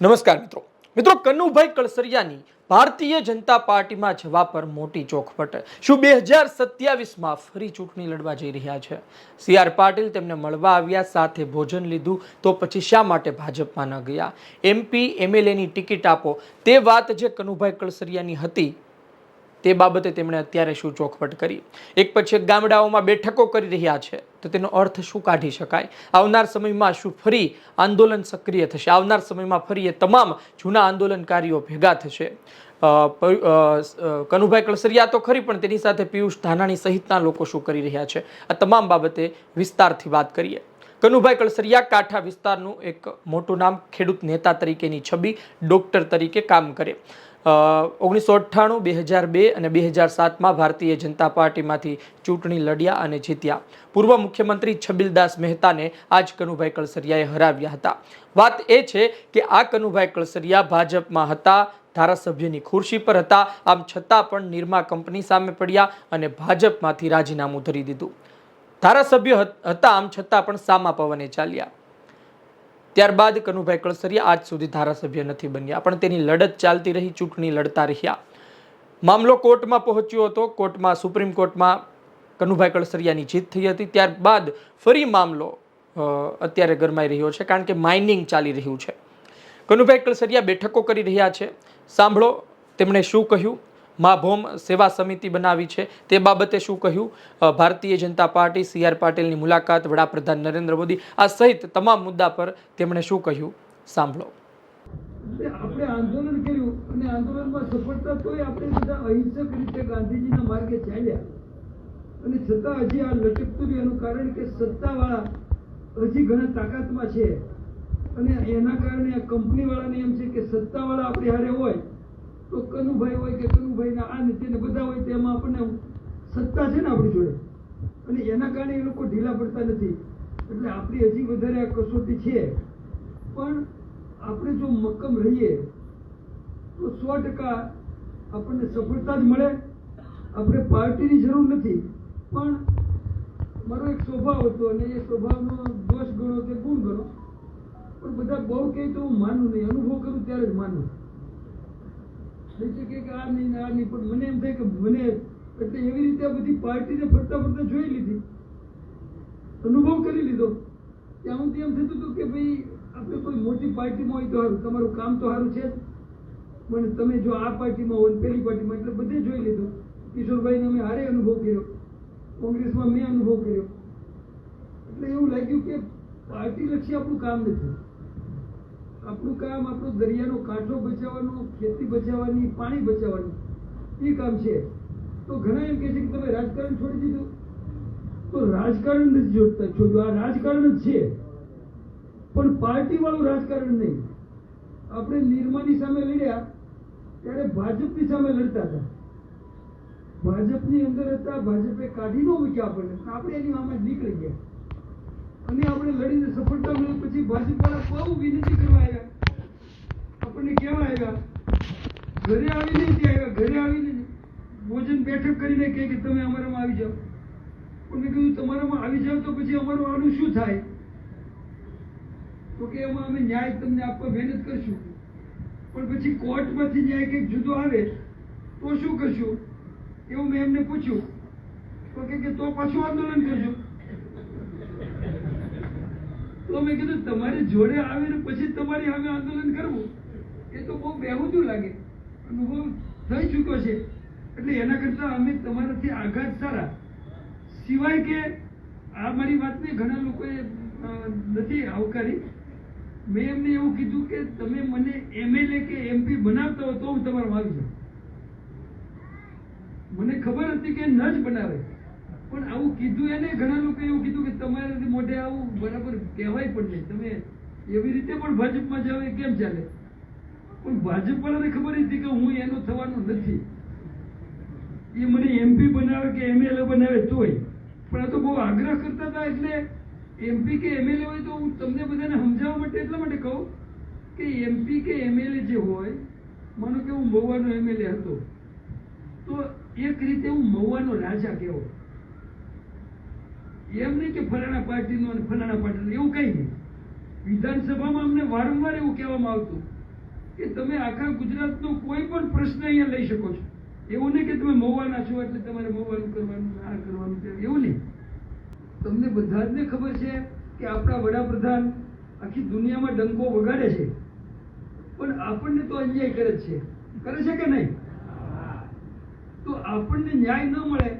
નમસ્કાર મિત્રો. મિત્રો, કનુભાઈ કળસરિયાની ભારતીય જનતા પાર્ટીમાં જવા પર મોટી ચોખવટ. શું બે હજાર સત્યાવીસમાં ફરી ચૂંટણી લડવા જઈ રહ્યા છે? સી આર પાટીલ તેમને મળવા આવ્યા, સાથે ભોજન લીધું, તો પછી શા માટે ભાજપમાં ન ગયા? એમપી એમએલએની ટિકિટ આપો. તે વાત જે કનુભાઈ કળસરિયાની હતી તે બાબતે તેમણે અત્યારે શું ચોખવટ કરી? એક પછી એક ગામડાઓમાં બેઠકો કરી રહ્યા છે. તો તેનો અર્થ શું કાઢી શકાય? આવનાર સમયમાં શું ફરી આંદોલન સક્રિય થશે? આવનાર સમયમાં ફરી એ તમામ જૂના આંદોલનકારીઓ ભેગા થશે? કનુભાઈ કળસરિયા તો ખરી, પણ તેની સાથે પિયુષ ધાનાણી સહિતના લોકો શું કરી રહ્યા છે? આ તમામ બાબતે વિસ્તારથી વાત કરીએ. કનુભાઈ કળસરિયા કાંઠા વિસ્તારનું એક મોટું નામ ખેડૂત નેતા તરીકેની છબી ડોક્ટર તરીકે કામ કરે. ઓગણીસો અઠ્ઠાણું, બે હજાર બે અને બે હજાર સાતમાં ભારતીય જનતા પાર્ટીમાંથી ચૂંટણી લડ્યા અને જીત્યા. પૂર્વ મુખ્યમંત્રી છબીલદાસ મહેતાને આજ કનુભાઈ કળસરિયાએ હરાવ્યા હતા. વાત એ છે કે આ કનુભાઈ કળસરિયા ભાજપમાં હતા, ધારાસભ્યની ખુરશી પર હતા, આમ છતાં પણ નિરમા કંપની સામે પડ્યા અને ભાજપમાંથી રાજીનામું ધરી દીધું. ધારાસભ્ય હતા આમ છતાં પણ સામા પવને ચાલ્યા. ત્યારબાદ કનુભાઈ કળસરિયા આજ સુધી ધારાસભ્ય નથી બન્યા. પણ તેની લડત ચાલતી રહી, ચૂંટણી લડતા રહ્યા. મામલો કોર્ટમાં પહોંચ્યો હતો. કોર્ટમાં, સુપ્રીમ કોર્ટમાં કનુભાઈ કળસરિયાની જીત થઈ હતી. ત્યારબાદ ફરી મામલો અત્યારે ગરમાઈ રહ્યો છે કારણ કે માઇનિંગ ચાલી રહ્યું છે. કનુભાઈ કળસરિયા બેઠકો કરી રહ્યા છે. સાંભળો, તેમણે શું કહ્યું? મા ભોમ સેવા સમિતિ બનાવી છે. તે બાબતે શું કહ્યું? Bharatiya Janata party C R પાટીલની મુલાકાત વડાપ્રધાન નરેન્દ્ર મોદી આ સહિત તમામ મુદ્દા પર તેમણે શું કહ્યું? સાંભળો. આપણે આંદોલન કર્યું અને આંદોલનમાં સફળતા તોય આપણે બધા અહિંસક રીતે ગાંધીજીના માર્ગે ચાલ્યા. અને છતાં હજી આ લટકતું એનું કારણ કે સત્તાવાળા હજી ઘણા તાકાતમાં છે. અને એના કારણે આ કંપનીવાળાને એમ છે કે સત્તાવાળા આપણી હારે હોય તો કનુભાઈ હોય કે કનુભાઈના આ ને બધા હોય તેમાં આપણને સત્તા છે ને આપણી જોડે? અને એના કારણે એ લોકો ઢીલા પડતા નથી. એટલે આપણી હજી વધારે આ કસોટી છે. પણ આપણે જો મક્કમ રહીએ, તો સો ટકા આપણને સફળતા જ મળે. આપણે પાર્ટીની જરૂર નથી. પણ મારો એક સ્વભાવ હતો અને એ સ્વભાવનો દોષ ગણો કે ગુણ ગણો. પણ બધા બહુ કહે તો હું માનું નહીં. અનુભવ કરું ત્યારે જ માનું. એટલે એવી રીતે બધી પાર્ટીને ફરતા ફરતા જોઈ લીધી. અનુભવ કરી લીધો. ત્યાં એમ થતું હતું કે ભાઈ, આપણે કોઈ મોટી પાર્ટીમાં હોય તો સારું, તમારું કામ તો સારું છે પણ તમે જો આ પાર્ટીમાં હોય પેલી પાર્ટીમાં, એટલે બધે જોઈ લીધું. કિશોરભાઈને અમે હારે અનુભવ કર્યો. કોંગ્રેસમાં મેં અનુભવ કર્યો. એટલે એવું લાગ્યું કે પાર્ટી લક્ષી આપણું કામ નથી. આપણું કામ, આપણો દરિયાનો કાંઠો બચાવવાનું, ખેતી બચાવવાની, પાણી બચાવવાનું, એ કામ છે. તો ઘણા એમ કહે છે કે તમે રાજકારણ છોડી દીધું. તો રાજકારણ નથી જોડતા, છોડ્યું. આ રાજકારણ જ છે. પણ પાર્ટી વાળું રાજકારણ નહીં. આપણે નિર્માની સામે લડ્યા, ત્યારે ભાજપની સામે લડતા હતા. ભાજપની અંદર હતા, ભાજપે કાઢી ન મૂક્યા આપણને. આપણે એની સામે નીકળી ગયા. અને આપણે લડીને સફળતા મળી, પછી ભાજપવાળા બહુ વિનંતી કરવા આવ્યા. આપણને કેવા આવ્યા, ઘરે આવીને નથી આવ્યા, ઘરે આવીને ભોજન બેઠક કરીને કહે કે તમે અમારામાં આવી જાઓ. પણ મેં કહ્યું તમારામાં આવી જાવ તો પછી અમારું આનું શું થાય? તો કે, એમાં અમે ન્યાય તમને આપવા મહેનત કરશું. પણ પછી કોર્ટમાંથી ન્યાય કંઈક જુદો આવે, તો શું કરશું? એવું મેં એમને પૂછ્યું. તો કે, તો પાછું આંદોલન કરજો. તો મેં કીધું, તમારી જોડે આવીને પછી તમારી સામે આંદોલન કરવું, એ તો બહુ બેહુજું લાગે. અનુભવ થઈ ચૂક્યો છે. એટલે એના કરતાં અમે તમારાથી આઘાત સારા. સિવાય કે આ મારી વાતને ઘણા લોકોએ નથી આવકારી. મેં એમને એવું કીધું કે, તમે મને એમએલએ કે એમપી બનાવતા હો તો હું તમારામાં આવી જાઉં મને ખબર હતી કે ન જ બનાવે. પણ આવું કીધું એને ઘણા લોકો એવું કીધું કે તમારે મોઢે આવું બરાબર કહેવાય પણ નહીં. તમે એવી રીતે પણ ભાજપમાં જાવ એ કેમ ચાલે? પણ ભાજપ વાળાને ખબર હતી કે હું એનો થવાનો નથી. એ મને એમપી બનાવે કે એમએલએ બનાવે તોય. પણ આ તો બહુ આગ્રહ કરતા હતા એટલે એમપી કે એમએલએ હોય તો હું તમને બધાને સમજાવવા માટે એટલા માટે કહું કે એમપી કે એમએલએ જે હોય, માનો કે હું મહુવાનો એમએલએ હતો, તો એક રીતે હું મહુવાનો રાજા કહેવો એમ નહીં કે ફલાણા પાર્ટીનો અને ફલાણા પાર્ટીનો, એવું કંઈ નહીં. વિધાનસભામાં અમને વારંવાર એવું કહેવામાં આવતું કે તમે આખા ગુજરાતનો કોઈ પણ પ્રશ્ન અહીંયા લઈ શકો છો. એવું નહીં કે તમે મહુવાના છો એટલે તમારે મહુવાનું કરવાનું, આ કરવાનું એવું નહીં. તમને બધા જ ખબર છે કે આપણા વડાપ્રધાન આખી દુનિયામાં ડંકો વગાડે છે. પણ આપણને તો અન્યાય કરે જ છે. કરે છે કે નહીં? તો આપણને ન્યાય ન મળે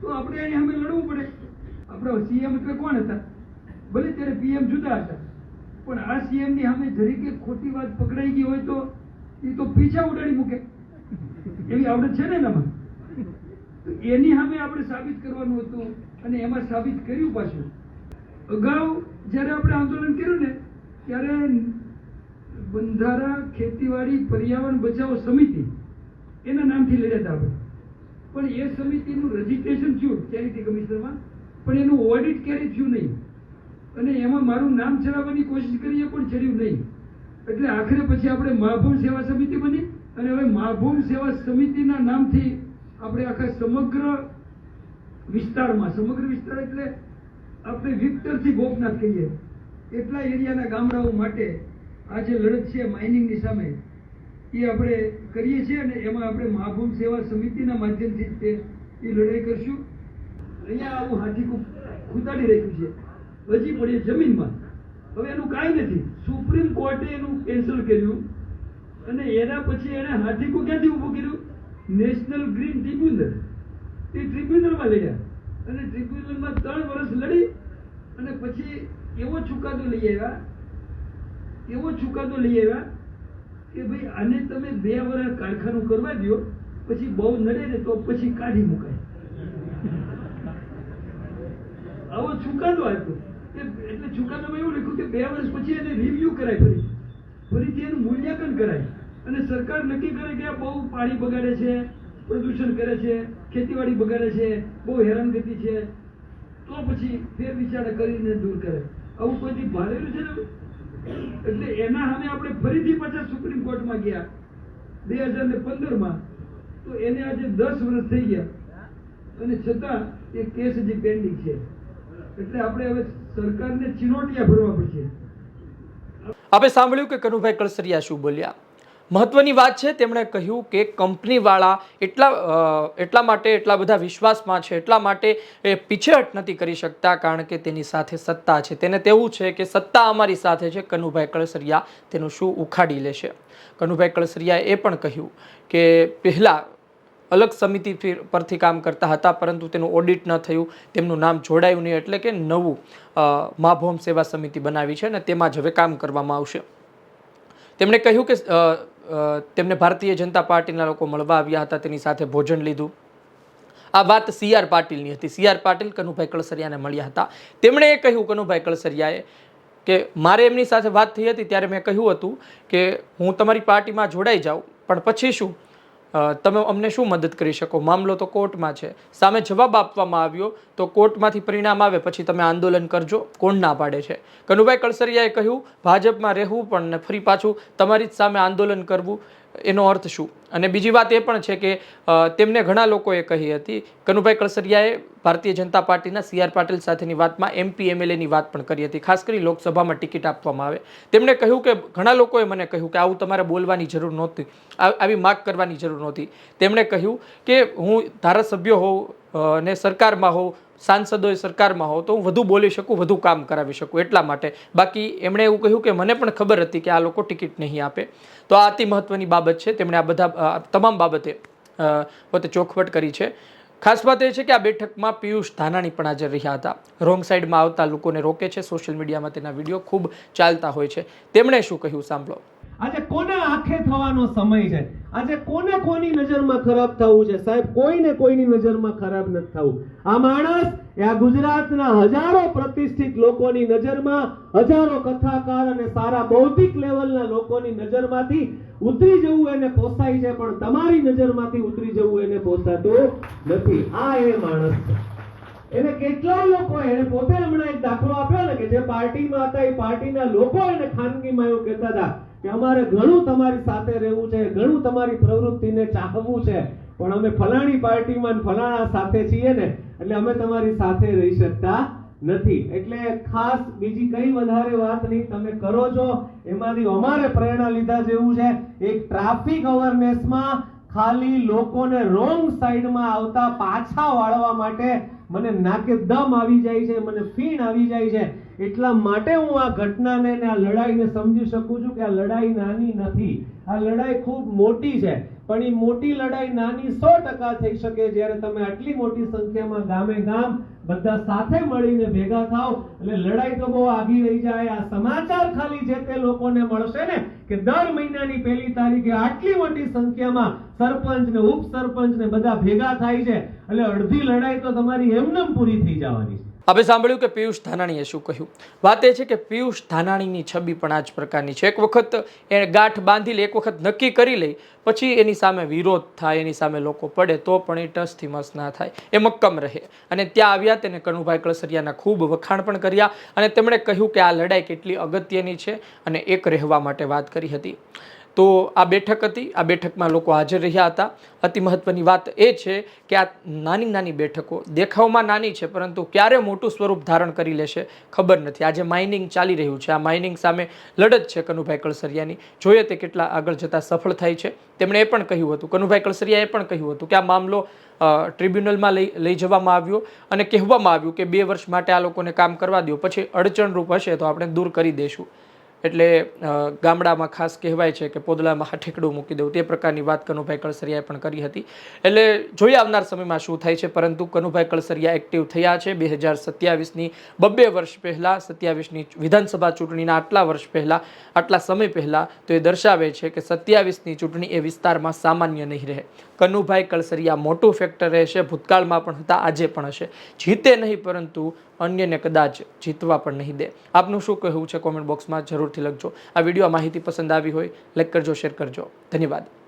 તો આપણે એની સામે લડવું પડે. આપણા સીએમ એટલે કોણ હતા? ભલે ત્યારે પીએમ જુદા હતા. પણ આ સીએમની સામે જરીકે ખોટી વાત પકડાઈ ગઈ હોય તો એ તો પીછા ઉડાડી મૂકે. એવી આવડત છે ને એનામાં? એની સામે આપણે સાબિત કરવાનું હતું અને એમાં સાબિત કર્યું પાછું. અગાઉ જ્યારે આપણે આંદોલન કર્યું ને, ત્યારે બંધારા ખેતીવાડી પર્યાવરણ બચાવ સમિતિ, એના નામથી લઈ હતા આપણે. પણ એ સમિતિનું રજીસ્ટ્રેશન થયું ચેરિટી કમિશનરમાં? પણ એનું ઓડિટ ક્યારેય થયું નહીં? અને એમાં મારું નામ ચડાવવાની કોશિશ કરીએ પણ ચડ્યું નહીં. એટલે આખરે પછી આપણે માભૂમ સેવા સમિતિ બની અને હવે માભૂમ સેવા સમિતિના નામથી આપણે આખા સમગ્ર વિસ્તારમાં, સમગ્ર વિસ્તાર એટલે આપણે વિક્ટરથી ગોપનાથ કહીએ. એટલા એરિયાના ગામડાઓ માટે આ જે લડત છે માઇનિંગની સામે, એ આપણે કરીએ છીએ અને એમાં આપણે મહાભૂમ સેવા સમિતિના માધ્યમથી તે, એ લડાઈ કરશું. અહીંયા આવું હાથીકું ઉતારી રાખ્યું છે. હજી પણ જમીનમાં. હવે એનું કાંઈ નથી. સુપ્રીમ કોર્ટે એનું કેન્સલ કર્યું અને એના પછી એને હાથીકું ક્યાંથી ઊભું કર્યું? નેશનલ ગ્રીન ટ્રિબ્યુનલ એ ટ્રિબ્યુનલમાં લડ્યા. અને ટ્રિબ્યુનલમાં ત્રણ વર્ષ લડી અને પછી એવો ચુકાદો લઈ આવ્યા, એવો ચુકાદો લઈ આવ્યા કે ભાઈ, આને તમે બે વર્ષ કારખાનું કરવા દો પછી બહુ નડે ને તો પછી કાઢી મુકાય. આવો ચુકાદો આપ્યો. એટલે ચુકાદામાં એવું લખ્યું કે બે વર્ષ પછી એને રિવ્યુ કરાય ફરી. ફરીથી એનું મૂલ્યાંકન કરાય. અને સરકાર નક્કી કરે કે આ બહુ પાણી બગાડે છે, પ્રદૂષણ કરે છે, ખેતીવાડી બગાડે છે, બહુ હેરાનગતિ છે. તો પછી ફેર વિચાર કરીને દૂર કરે. આવું કોઈથી ભાળેલું છે ને? એટલે એના સામે આપણે ફરીથી પાછા સુપ્રીમ કોર્ટમાં ગયા. બે હજાર ને પંદરમાં. તો એને આજે દસ વર્ષ થઈ ગયા. અને છતાં એ કેસ હજી પેન્ડિંગ છે. એટલે આપણે હવે સરકારને ચિનોટિયા ભરવા પડશે. આપણે સાંભળ્યું કે કનુભાઈ કળસરિયા શું બોલ્યા? મહત્વની વાત છે, તેમણે કહ્યું કે કંપનીવાળા એટલા એટલા માટે એટલા બધા વિશ્વાસમાં છે, એટલા માટે એ પીછેહટ નથી કરી શકતા કારણ કે તેની સાથે સત્તા છે. તેને તેવું છે કે સત્તા અમારી સાથે છે, કનુભાઈ કળસરિયા તેનું શું ઉખાડી લેશે? કનુભાઈ કળસરિયાએ એ પણ કહ્યું કે પહેલાં અલગ સમિતિ પરથી કામ કરતા હતા, પરંતુ તેનું ઓડિટ ન થયું. તેમનું નામ જોડાયું નહીં એટલે કે નવું માભોમ સેવા સમિતિ બનાવી છે અને તેમાં જ હવે કામ કરવામાં આવશે. તેમણે કહ્યું કે તેમને ભારતીય જનતા પાર્ટીના લોકો મળવા આવ્યા હતા, તેની સાથે ભોજન લીધું. આ વાત સી આર પાટીલની હતી. સી આર પાટીલ કનુભાઈ કળસરિયાને મળ્યા હતા. તેમણે એ કહ્યું, કનુભાઈ કળસરિયાએ, કે મારે એમની સાથે વાત થઈ હતી ત્યારે મેં કહ્યું હતું કે હું તમારી પાર્ટીમાં જોડાઈ જાઉં, પણ પછી શું? તમે અમને શું મદદ કરી શકો? મામલો તો કોર્ટમાં છે. સામે જવાબ આપવામાં આવ્યો તો કોર્ટમાંથી પરિણામ આવે, પછી તમે આંદોલન કરજો. કોણ ના પાડે છે? કનુભાઈ કળસરિયાએ કહ્યું, ભાજપમાં રહેવું પણ ને ફરી પાછું તમારી જ સામે આંદોલન કરવું. એનો અર્થ શું? અને બીજી વાત એ પણ છે કે તેમને ઘણા લોકોએ કહી હતી. કનુભાઈ કળસરિયાએ ભારતીય જનતા પાર્ટીના સી આર પાટીલ સાથેની વાતમાં એમપી એમએલએની વાત પણ કરી હતી. ખાસ કરી લોકસભામાં ટિકિટ આપવામાં આવે. તેમણે કહ્યું કે, ઘણા લોકોએ મને કહ્યું કે, આવું તમારે બોલવાની જરૂર નહોતી. આવી માગ કરવાની જરૂર નહોતી. તેમણે કહ્યું કે, હું ધારાસભ્ય હોઉં ને સરકારમાં હોઉં સાંસદોએ સરકારમાં હોવ તો હું વધુ બોલી શકું, વધુ કામ કરાવી શકું એટલા માટે. બાકી એમણે એવું કહ્યું કે મને પણ ખબર હતી કે આ લોકો ટિકિટ નહીં આપે. તો આ અતિ મહત્વની બાબત છે. તેમણે આ બધા તમામ બાબતે પોતે ચોખવટ કરી છે. ખાસ વાત એ છે કે આ બેઠકમાં પિયુષ ધાનાણી પણ હાજર રહ્યા હતા. રોંગ સાઈડમાં આવતા લોકોને રોકે છે. સોશિયલ મીડિયામાં તેના વીડિયો ખૂબ ચાલતા હોય છે. તેમણે શું કહ્યું સાંભળો? આજે કોને આંખે થવાનો સમય છે? આજે કોને કોની નજરમાં ખરાબ થવું છે? સાહેબ, કોઈને કોઈની નજરમાં ખરાબ નથી થવું. આ માણસ, એ આ ગુજરાતના હજારો પ્રતિષ્ઠિત લોકોની નજરમાં, હજારો કથાકાર અને સારા બૌદ્ધિક લેવલના લોકોની નજરમાંથી ઉતરી જવું એને પોસાય છે, પણ તમારી નજરમાંથી ઉતરી જવું એને પોસાતું નથી. આ એ માણસ છે. એને કેટલા લોકો એને પોતે હમણાં એક દાખલો આપ્યો ને કે જે પાર્ટીમાં હતા, એ પાર્ટીના લોકો એને ખાનગીમાં એવું કહેતા હતા કે અમારે ઘણું તમારી સાથે રહેવું છે, ઘણું તમારી પ્રવૃત્તિને ચાહવું છે, પણ અમે ફલાણી પાર્ટીમાં ફલાણા સાથે છીએ ને, એટલે અમે તમારી સાથે રહી શકતા નથી. એટલે ખાસ બીજી કઈ વધારે વાત નહીં, તમે કરો છો. એમાંથી અમારે પ્રેરણા લીધા જેવું છે. એક ટ્રાફિક અવેરનેસમાં ખાલી લોકોને રોંગ સાઈડમાં આવતા પાછા વાળવા માટે મને નાકે દમ આવી જાય છે, મને ફીણ આવી જાય છે. એટલા માટે હું આ ઘટનાને આ લડાઈને સમજી શકું છું કે આ લડાઈ નાની નથી. આ લડાઈ ખૂબ મોટી છે. પણ એ મોટી લડાઈ નાની સો ટકા થઈ શકે જ્યારે તમે આટલી મોટી સંખ્યામાં ગામે ગામ બધા સાથે મળીને ભેગા થાવ એટલે લડાઈ તો બહુ આગી રહી જાય. આ સમાચાર ખાલી જે તે લોકોને મળશે ને કે દર મહિનાની પહેલી તારીખે આટલી મોટી સંખ્યામાં સરપંચ ને ઉપસરપંચ ને બધા ભેગા થાય છે. એટલે અડધી લડાઈ તો તમારી એમનેમ પૂરી થઈ જવાની છે. આપણે સાંભળ્યું કે પિયુષ ધાનાણીએ શું કહ્યું? વાત એ છે કે પિયુષ ધાનાણીની છબી પણ આ જ પ્રકારની છે. એક વખત એણે ગાંઠ બાંધી લે એક વખત નક્કી કરી લે પછી એની સામે વિરોધ થાય, એની સામે લોકો પડે, તો પણ એ ટસથી મસ ના થાય. એ મક્કમ રહે. અને ત્યાં આવ્યા તેને કનુભાઈ કળસરિયાના ખૂબ વખાણ પણ કર્યા અને તેમણે કહ્યું કે આ લડાઈ કેટલી અગત્યની છે અને એક રહેવા માટે વાત કરી હતી. તો આ બેઠક હતી. આ બેઠકમાં લોકો હાજર રહ્યા હતા. અતિ મહત્ત્વની વાત એ છે કે આ નાની નાની બેઠકો દેખાવમાં નાની છે, પરંતુ ક્યારે મોટું સ્વરૂપ ધારણ કરી લેશે ખબર નથી. આજે માઇનિંગ ચાલી રહ્યું છે. આ માઇનિંગ સામે લડત છે કનુભાઈ કળસરિયાની. જોઈએ તે કેટલા આગળ જતાં સફળ થાય છે. તેમણે એ પણ કહ્યું હતું. કનુભાઈ કળસરિયાએ પણ કહ્યું હતું કે આ મામલો ટ્રિબ્યુનલમાં લઈ લઈ જવામાં આવ્યો અને કહેવામાં આવ્યું કે બે વર્ષ માટે આ લોકોને કામ કરવા દો. પછી અડચણરૂપ હશે તો આપણે દૂર કરી દઈશું એટલે ગામડામાં ખાસ કહેવાય છે કે પોદલામાં હાઠેકડું મૂકી દેવું. તે પ્રકારની વાત કનુભાઈ કળસરિયાએ પણ કરી હતી. એટલે જોઈએ આવનાર સમયમાં શું થાય છે, પરંતુ કનુભાઈ કળસરિયા એક્ટિવ થયા છે. બે હજાર સત્યાવીસની બબ્બે વર્ષ પહેલાં, સત્યાવીસની વિધાનસભા ચૂંટણીના આટલા વર્ષ પહેલાં, આટલા સમય પહેલાં તો એ દર્શાવે છે કે સત્યાવીસની ચૂંટણી એ વિસ્તારમાં સામાન્ય નહીં રહે. કનુભાઈ કળસરિયા મોટું ફેક્ટર રહેશે, ભૂતકાળમાં પણ હતા, આજે પણ હશે. જીતે નહીં પરંતુ અન્યને કદાચ જીતવા પણ નહીં દે. આપનું શું કહેવું છે કોમેન્ટ બોક્સમાં જરૂરથી લખજો. આ વીડિયો માહિતી પસંદ આવી હોય લાઈક કરજો શેર કરજો. ધન્યવાદ.